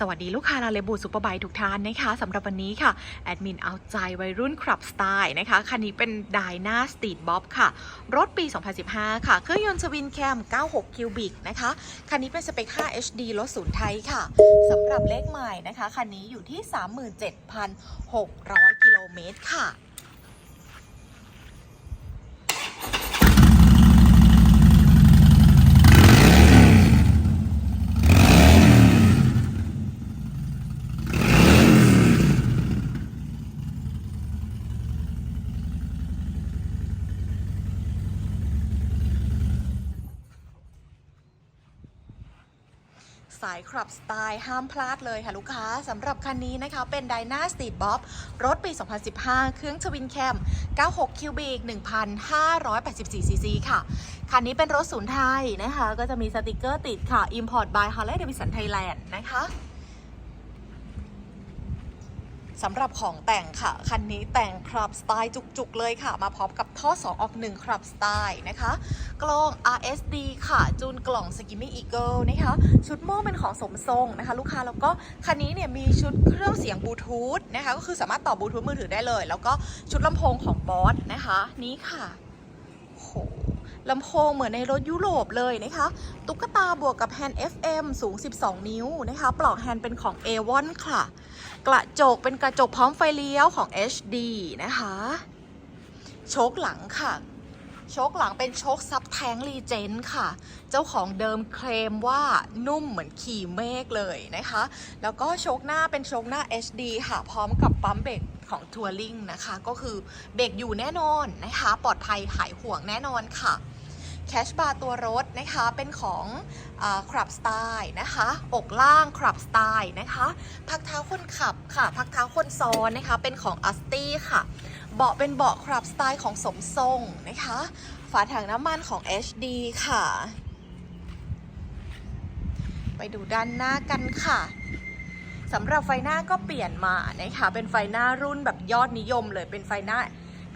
สวัสดีลูกค้าลาเลบูซูเปอร์ไบทุกท่านนะคะสำหรับวันนี้ค่ะ แอดมินเอาใจวัยรุ่นครับสไตล์นะคะคันนี้เป็นไดนาสตีดบ๊อบค่ะ รถปี 2015 ค่ะเครื่องยนต์สวินแคม 96 คิวบิกนะคะ คันนี้เป็นสเปค 5 HD รถศูนย์ไทยค่ะสำหรับเลขใหม่นะคะ คันนี้อยู่ที่ 37,600 กิโลเมตรค่ะ สายคลับสไตล์ห้ามพลาดเลยค่ะลูกค้าสำหรับคันนี้นะคะ เป็นไดนาสตีดบ๊อบรถปี 2015 เครื่องชวินแคม 96 คิวบิก 1,584 ซีซีค่ะ คันนี้เป็นรถศูนย์ไทยนะคะ ก็จะมีสติกเกอร์ติดค่ะ Import by Harley Davidson Thailand นะคะ สำหรับของแต่งค่ะ คันนี้แต่งคลับสไตล์จุกๆเลยค่ะ มาพร้อมกับท่อ 2 ออก 1คลับสไตล์นะคะ กล้อง RSD ค่ะ จูนกล่อง Skimming Eagle นะคะ ชุดโม่เป็นของสมทรงนะคะ ลูกค้าแล้วก็คันนี้เนี่ยมีชุดเครื่องเสียงบลูทูธนะคะ ก็คือสามารถต่อบลูทูธมือถือได้เลย แล้วก็ชุดลำโพงของบอสนะคะ นี้ค่ะโห ลำโพงเหมือนในรถยุโรปเลยนะคะ ตุ๊กตาบวกกับแฮนด์ FM สูง 12 นิ้วนะคะ ปลอกแฮนด์เป็นของ A1 ค่ะ กระจกเป็นกระจกพร้อมไฟเลี้ยวของ HD นะคะ โชคหลังค่ะ โชคหลังเป็นโชคซับแทงรีเจนค่ะ เจ้าของเดิมเคลมว่านุ่มเหมือนขี่เมฆเลยนะคะ แล้วก็โชคหน้าเป็นโชคหน้า HD ค่ะ พร้อมกับปั๊มเบรกของทัวริงนะคะ ก็คือเบรกอยู่แน่นอนนะคะ ปลอดภัยหายห่วงแน่นอนค่ะ แคชบาร์ตัวรถนะคะเป็นของคลับสไตล์นะคะอกล่างคลับสไตล์นะคะพักเท้าคนขับค่ะ พักเท้าคนซ้อนนะคะเป็นของอัสตี้ค่ะ เบาะเป็นเบาะคลับสไตล์ของสมทรงนะคะ ฝาถังน้ำมันของ HD ค่ะ ไปดูด้านหน้ากันค่ะสำหรับไฟหน้าก็เปลี่ยนมานะคะเป็นไฟหน้ารุ่นแบบยอดนิยมเลยเป็นไฟหน้า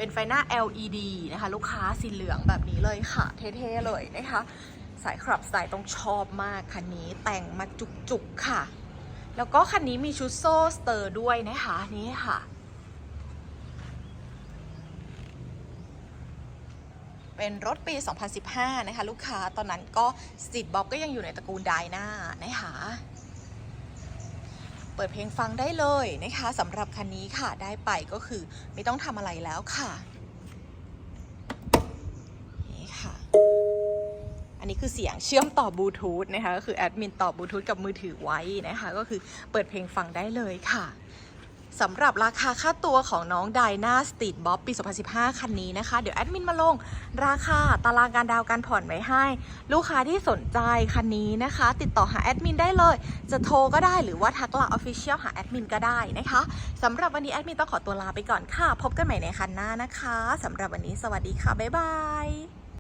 เป็นไฟหน้า LED นะคะ ลูกค้าสีเหลืองแบบนี้เลยค่ะ เท่ๆเลยนะคะ สายคลับสายต้องชอบมากคันนี้แต่งมาจุกๆค่ะ แล้วก็คันนี้มีชุดโซ่สเตอร์ด้วยนะคะนี่ค่ะ เป็นรถปี 2015 นะคะ ลูกค้าตอนนั้นก็สตรีทบ๊อบก็ยังอยู่ในตระกูลไดนานะคะ ปิดเพลงฟังได้เลยนะคะสำหรับคันนี้ค่ะได้ไปก็คือไม่ต้องทำอะไรแล้วค่ะนี่ค่ะ อันนี้คือเสียงเชื่อมต่อบลูทูธนะคะก็คือแอดมินต่อบลูทูธกับมือถือไว้นะคะ ก็คือเปิดเพลงฟังได้เลยค่ะ สำหรับราคาค่าตัวของน้องไดนาสตรีทบ๊อบปี 2015 คันนี้นะคะ เดี๋ยวแอดมินมาลง ราคาตารางการดาวการผ่อนไว้ให้ ลูกค้าที่สนใจคันนี้นะคะ ติดต่อหาแอดมินได้เลย จะโทรก็ได้หรือว่าทักลน์ออฟฟิเชียลหาแอดมินก็ได้นะคะสำหรับวันนี้แอดมินต้องขอตัวลาไปก่อนค่ะ พบกันใหม่ในคันหน้านะคะสำหรับวันนี้สวัสดีค่ะ บ๊ายบาย